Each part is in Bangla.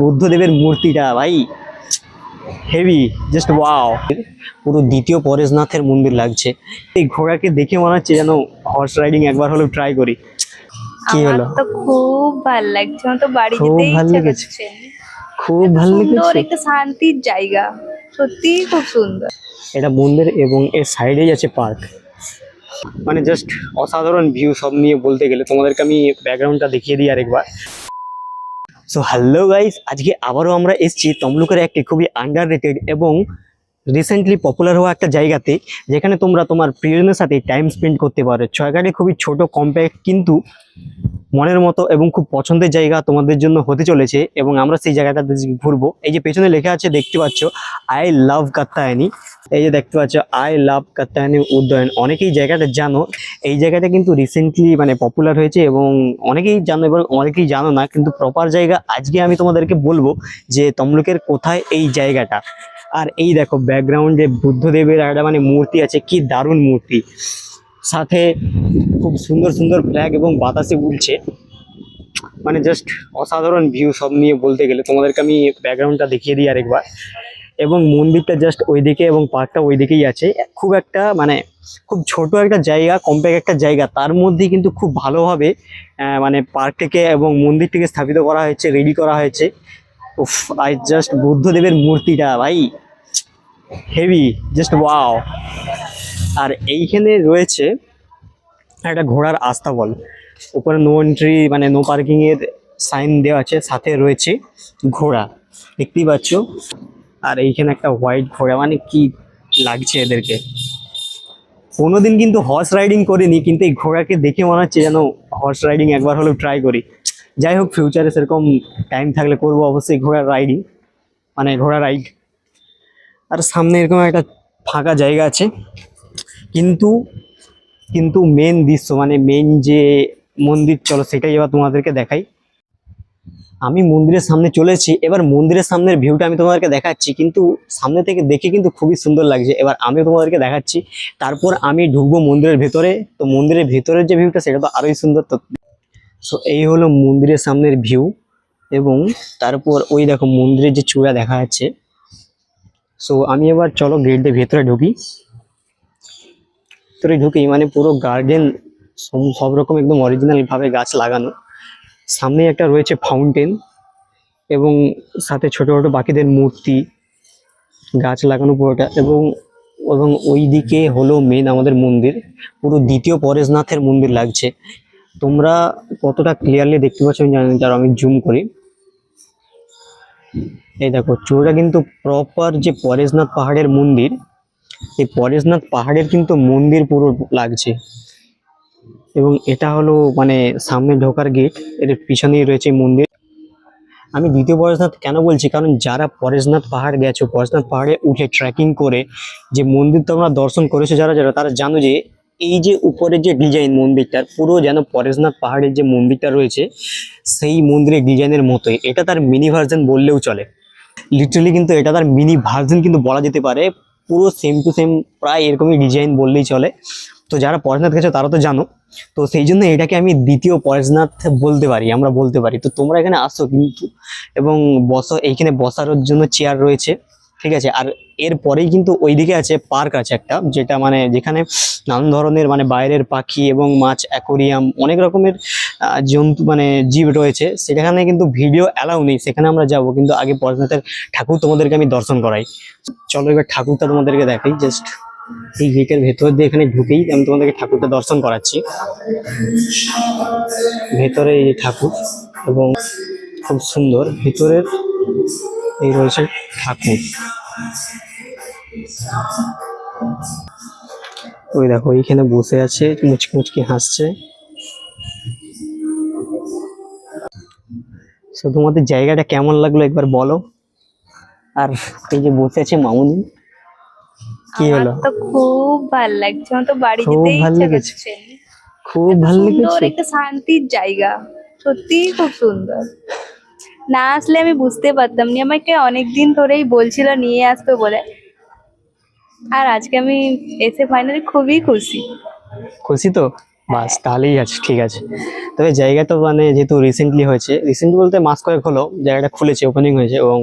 বুদ্ধদেবের মূর্তিটা ভাই। হেভি জাস্ট ওয়াও পুরো দ্বিতীয় পরেশনাথের মন্দির লাগছে। এই ঘোড়াকে দেখে মনে হচ্ছে যেন হর্স রাইডিং একবার হলেও ট্রাই করি। কি হলো? তো খুব ভালো লাগছে। আমার তো বাড়ি খুব যেতেই ভালো ইচ্ছে লেগেছে? করছে। খুব ভালো লেগেছে। একটা শান্তির জায়গা। সত্যি খুব সুন্দর। এটা মন্দির এবং এর সাইডেই আছে পার্ক। মানে জাস্ট অসাধারণ ভিউ সব নিয়ে বলতে গেলে তোমাদেরকে আমি ব্যাকগ্রাউন্ডটা দেখিয়ে দিই আরেকবার। সো হ্যালো গাইস আজকে আবারও আমরা এসেছি তমলুকের একটি খুবই আন্ডার এবং রিসেন্টলি পপুলার হওয়া একটা জায়গাতে যেখানে তোমরা তোমার প্রিয়জনের সাথে টাইম স্পেন্ড করতে পারো। জায়গাটি খুবই ছোট কম্প্যাক্ট কিন্তু মনের মতো এবং খুব পছন্দের জায়গা তোমাদের জন্য হতে চলেছে এবং আমরা সেই জায়গাটাতে ঘুরবো। এই যে পেছনে লেখা আছে, দেখতে পাচ্ছ আই লাভ কাত্তায়নি এই যে দেখতে পাচ্ছ আই লাভ কাত্তায়নি উদ্যয়ন অনেকেই জায়গাটা জানো। এই জায়গাটা কিন্তু রিসেন্টলি মানে পপুলার হয়েছে এবং অনেকেই জানো এবং অনেকেই জানো না, কিন্তু প্রপার জায়গা আজকে আমি তোমাদেরকে বলব যে তমলুকের কোথায় এই জায়গাটা। আর এই দেখো ব্যাকগ্রাউন্ডে বুদ্ধদেবের একটা মানে মূর্তি আছে, কি দারুণ মূর্তি। সাথে খুব সুন্দর সুন্দর ফ্ল্যাগ এবং বাতাসে উঠছে মানে জাস্ট অসাধারণ ভিউ সব নিয়ে বলতে গেলে। তোমাদেরকে আমি ব্যাকগ্রাউন্ডটা দেখিয়ে দিই আরেকবার। এবং মন্দিরটা জাস্ট ওইদিকে এবং পার্কটা ওইদিকেই আছে। খুব একটা মানে খুব ছোট একটা জায়গা কম্প্যাক্ট একটা জায়গা। তার মধ্যেই কিন্তু খুব ভালোভাবে মানে পার্কটিকে এবং মন্দিরটিকে স্থাপিত করা হয়েছে রেডি করা হয়েছে। উফ আই জাস্ট বুদ্ধদেবের মূর্তিটা, ভাই। হেভি জাস্ট ওয়াও আর এইখানে রয়েছে একটা ঘোড়ার আস্তাবল। উপরে নো এন্ট্রি মানে নো পার্কিংয়ের সাইন দেওয়া আছে, সাথে রয়েছে ঘোড়া। দেখতেই পাচ্ছ? আর এইখানে একটা হোয়াইট ঘোড়া মানে কি লাগছে এদেরকে। কোনোদিন কিন্তু হর্স রাইডিং করিনি, কিন্তু এই ঘোড়াকে দেখে মনে হচ্ছে যেন হর্স রাইডিং একবার হলেও ট্রাই করি। যাই হোক ফিউচারে সেরকম টাইম থাকলে করব অবশ্যই ঘোড়ার রাইডিং মানে ঘোড়া রাইড আর সামনে এরকম একটা ফাঁকা জায়গা আছে। কিন্তু কিন্তু মেন দৃশ্য মানে মেন যে মন্দির, চলো সেটাই এবার তোমাদেরকে দেখাই। আমি মন্দিরের সামনে চলেছি, এবার মন্দিরের সামনের ভিউটা আমি তোমাদেরকে দেখাচ্ছি, কিন্তু সামনে থেকে দেখে কিন্তু খুবই সুন্দর লাগছে। এবার আমি তোমাদেরকে দেখাচ্ছি, তারপর আমি ঢুকবো মন্দিরের ভেতরে। তো মন্দিরের ভেতরের যে ভিউটা সেটা তো আরোই সুন্দর। তো সো এই হলো মন্দিরের সামনের ভিউ এবং তারপর ওই দেখো মন্দিরের যে চূড়া দেখা যাচ্ছে। সো আমি এবার চলো গেট দিয়ে ভেতরে ঢুকি। ভেতরে ঢুকি মানে পুরো গার্ডেন সব রকম একদম অরিজিনাল ভাবে গাছ লাগানো। সামনে একটা রয়েছে ফাউন্টেন এবং সাথে ছোট ছোট বাকিদের মূর্তি, গাছ লাগানো পুরোটা এবং এবং ওই দিকে হলো মেন আমাদের মন্দির। পুরো দ্বিতীয় পরেশনাথের মন্দির লাগছে। তোমরা কতটা ক্লিয়ারলি দেখতে পাচ্ছ জানি যারা আমি জুম করি। এই দেখো চূড়াটা কিন্তু প্রপার যে পরেশনাথ পাহাড়ের মন্দির, এই পরেশনাথ পাহাড়ের কিন্তু মন্দির পুরো লাগছে। এবং এটা হলো মানে সামনে ঢোকার গেটের পিছনেই রয়েছে মন্দির। আমি দ্বিতীয় পরেশনাথ কেন বলছি? কারণ যারা পরেশনাথ পাহাড় গেছো, পরেশনাথ পাহাড়ে উঠে ট্রেকিং করে, যে মন্দির তোমরা দর্শন করেছ, যারা যারা, তারা জানো যে এই যে উপরে যে ডিজাইন মন্দিরটার পুরো যেন পরেশনাথ পাহাড়ের যে মন্দিরটা রয়েছে, সেই মন্দিরের ডিজাইনের মতোই। এটা তার মিনি ভার্জন বললেও চলে। লিটারালি কিন্তু এটা তার মিনি ভার্জন কিন্তু বলা যেতে পারে। পুরো সেম টু সেম প্রায় এরকমই ডিজাইন বললেই চলে। তো যারা পরেশনাথ গেছে, তারা তো জানো। তো সেই জন্য এটাকে আমি দ্বিতীয় পরেশনাথ বলতে পারি, আমরা বলতে পারি। তো তোমরা এখানে আসো কিন্তু, এবং বসো, এইখানে বসার জন্য চেয়ার রয়েছে। ঠিক আছে? আর এর পরেই কিন্তু ওইদিকে আছে পার্ক আছে একটা, যেটা মানে যেখানে নানান ধরনের মানে বাইরের পাখি এবং মাছ অ্যাকোরিয়াম অনেক রকমের জন্তু মানে জীব রয়েছে। সেখানে কিন্তু ভিডিও অ্যালাউ নেই, সেখানে আমরা যাব। কিন্তু আগে পরেশনাথের ঠাকুর তোমাদেরকে আমি দর্শন করাই। চলো এবার ঠাকুরটা তোমাদেরকে দেখাই। জাস্ট এই গেটের ভেতর দিয়ে এখানে ঢুকেই আমি তোমাদেরকে ঠাকুরটা দর্শন করাচ্ছি। ভেতরে এই ঠাকুর এবং খুব সুন্দর। ভেতরের এই রয়েছে ঠাকুর ওই দেখো এইখানে বসে আছে মুচকি মুচকি হাসছে তোমাদের জায়গাটা কেমন লাগল একবার বলো? আর এই যে বসে আছে মামুনি কি হলো? তো খুব ভালো লাগছে আমার তো বাড়ি খুব যেতেই ভালো লেগেছে? খুব ভালো লেগেছে। একটা শান্তির জায়গা সত্যি খুব সুন্দর। না আসলে আমি বুঝতে পারতাম নি। আমাকে অনেকদিন ধরেই বলছিল নিয়ে আসতো বলে। আর আজকে আমি এসে ফাইনালি খুবই খুশি। খুশি তো? মাস তাহলেই আছে ঠিক আছে। তবে জায়গা তো মানে যেহেতু রিসেন্টলি হয়েছে রিসেন্টলি বলতে মাস কয়েক হলো, জায়গাটা খুলেছে ওপেনিং হয়েছে, এবং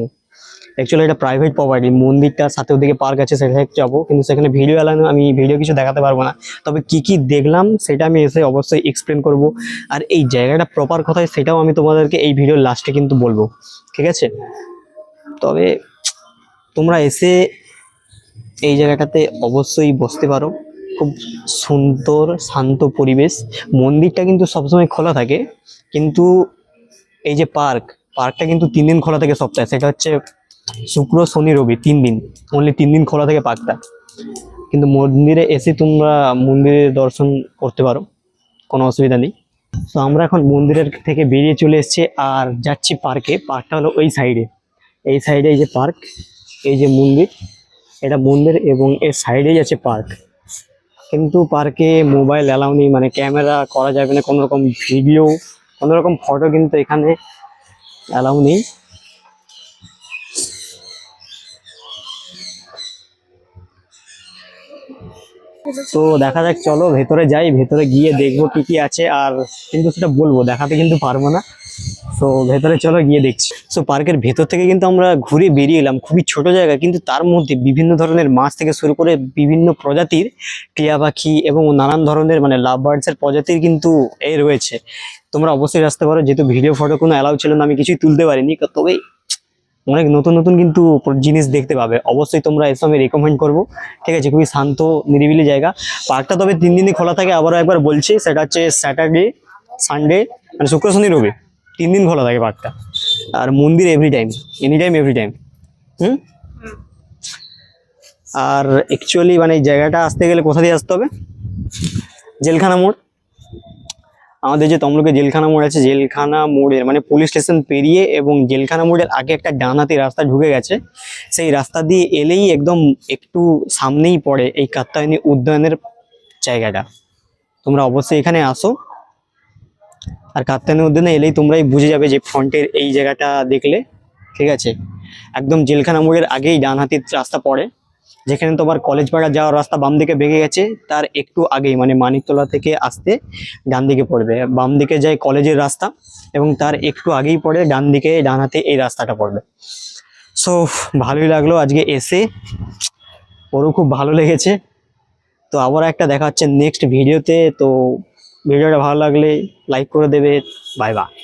অ্যাকচুয়ালি এটা প্রাইভেট প্রপার্টি মন্দিরটার সাথে ওদিকে পার্ক আছে, সেখানে যাব। কিন্তু সেখানে ভিডিও এলানো আমি ভিডিও কিছু দেখাতে পারব না। তবে কি কি দেখলাম, সেটা আমি এসে অবশ্যই এক্সপ্লেন করব। আর এই জায়গাটা প্রপার কথায়, সেটাও আমি তোমাদেরকে এই ভিডিওর লাস্টে কিন্তু বলব। ঠিক আছে? তবে তোমরা এসে এই জায়গাটাতে অবশ্যই বসতে পারো। খুব সুন্দর, শান্ত পরিবেশ। মন্দিরটা কিন্তু সবসময় খোলা থাকে। কিন্তু এই যে পার্ক পার্কটা কিন্তু তিন দিন খোলা থাকে সপ্তাহে। সেটা হচ্ছে শুক্র, শনি, রবি, তিন দিন। অনলি তিন দিন খোলা থাকে পার্কটা। কিন্তু মন্দিরে এসে তোমরা মন্দিরে দর্শন করতে পারো। কোনো অসুবিধা নেই। তো আমরা এখন মন্দিরের থেকে বেরিয়ে চলে এসেছি আর যাচ্ছি পার্কে পার্কটা হলো ওই সাইডে এই সাইডে এই যে পার্ক এই যে মন্দির, এটা মন্দির এবং এর সাইডেই আছে পার্ক কিন্তু পার্কে মোবাইল অ্যালাউ নেই মানে ক্যামেরা করা যাবে না। কোনো রকম ভিডিও কোনো রকম ফটো কিন্তু এখানে অ্যালাউ নেই। তো দেখা যাক, চলো ভেতরে যাই, ভেতরে গিয়ে দেখব কি কি আছে, আর কিন্তু সেটা বলব, দেখাতে কিন্তু পারব না। তো ভেতরে চলো গিয়ে দেখছি। সো পার্কের ভেতর থেকে কিন্তু আমরা ঘুরে বেরিয়ে এলাম, খুবই ছোট জায়গা, কিন্তু তার মধ্যে বিভিন্ন ধরনের মাছ থেকে শুরু করে বিভিন্ন প্রজাতির টিয়া পাখি এবং নানান ধরনের মানে লাভ বার্ডসের প্রজাতির কিন্তু এ রয়েছে। তোমরা অবশ্যই আসতে পারো, যেহেতু ভিডিও ফটো কোনো অ্যালাউ ছিল না, আমি কিছুই তুলতে পারিনি তবে অনেক নতুন নতুন কিন্তু জিনিস দেখতে পাবে। অবশ্যই তোমরা এসে আমি রেকমেন্ড করব। ঠিক আছে, খুবই শান্ত, নিরিবিলি জায়গা। পার্কটা তবে তিন দিনই খোলা থাকে, আবারও একবার বলছি, সেটা হচ্ছে স্যাটারডে সানডে মানে শুক্র, শনি, রবি। তিন দিন খোলা থাকে পার্কটা। আর মন্দির every time any time every time হুম? আর অ্যাকচুয়ালি মানে এই জায়গাটা আসতে গেলে কোথা দিয়ে আসতে হবে? জেলখানা মোড়। আমাদের যে তমলুকে জেলখানা মোড় আছে, জেলখানা মোড়ের মানে পুলিশ স্টেশন পেরিয়ে এবং জেলখানা মোড়ের আগে একটা ডানাতি রাস্তা ঢুকে গেছে। সেই রাস্তা দিয়ে এলেই একদম একটু সামনেই পড়ে এই কাত্তায়নী উদ্যানের জায়গাটা। তোমরা অবশ্যই এখানে আসো। আর কাত্তায়নী উদ্যানে এলেই তোমরাই বুঝে যাবে যে ফ্রন্টের এই জায়গাটা দেখলে, ঠিক আছে? একদম জেলখানা মোড়ের আগেই ডান হাতির রাস্তা পড়ে। যেখানে তোমার কলেজ পাড়া যাওয়ার রাস্তা বাম দিকে বেঁকে গেছে, তার একটু আগেই মানে মানিকতলা থেকে আসতে ডান দিকে পড়বে। বাম দিকে যায় কলেজের রাস্তা এবং তার একটু আগেই পড়ে ডান দিকে, ডান হাতে এই রাস্তাটা পড়বে। সো ভালোই লাগল আজকে এসে। ওরও খুব ভালো লেগেছে। তো আবার একটা দেখা হচ্ছে নেক্সট ভিডিওতে তো ভিডিওটা ভালো লাগলে লাইক করে দেবে। Bye bye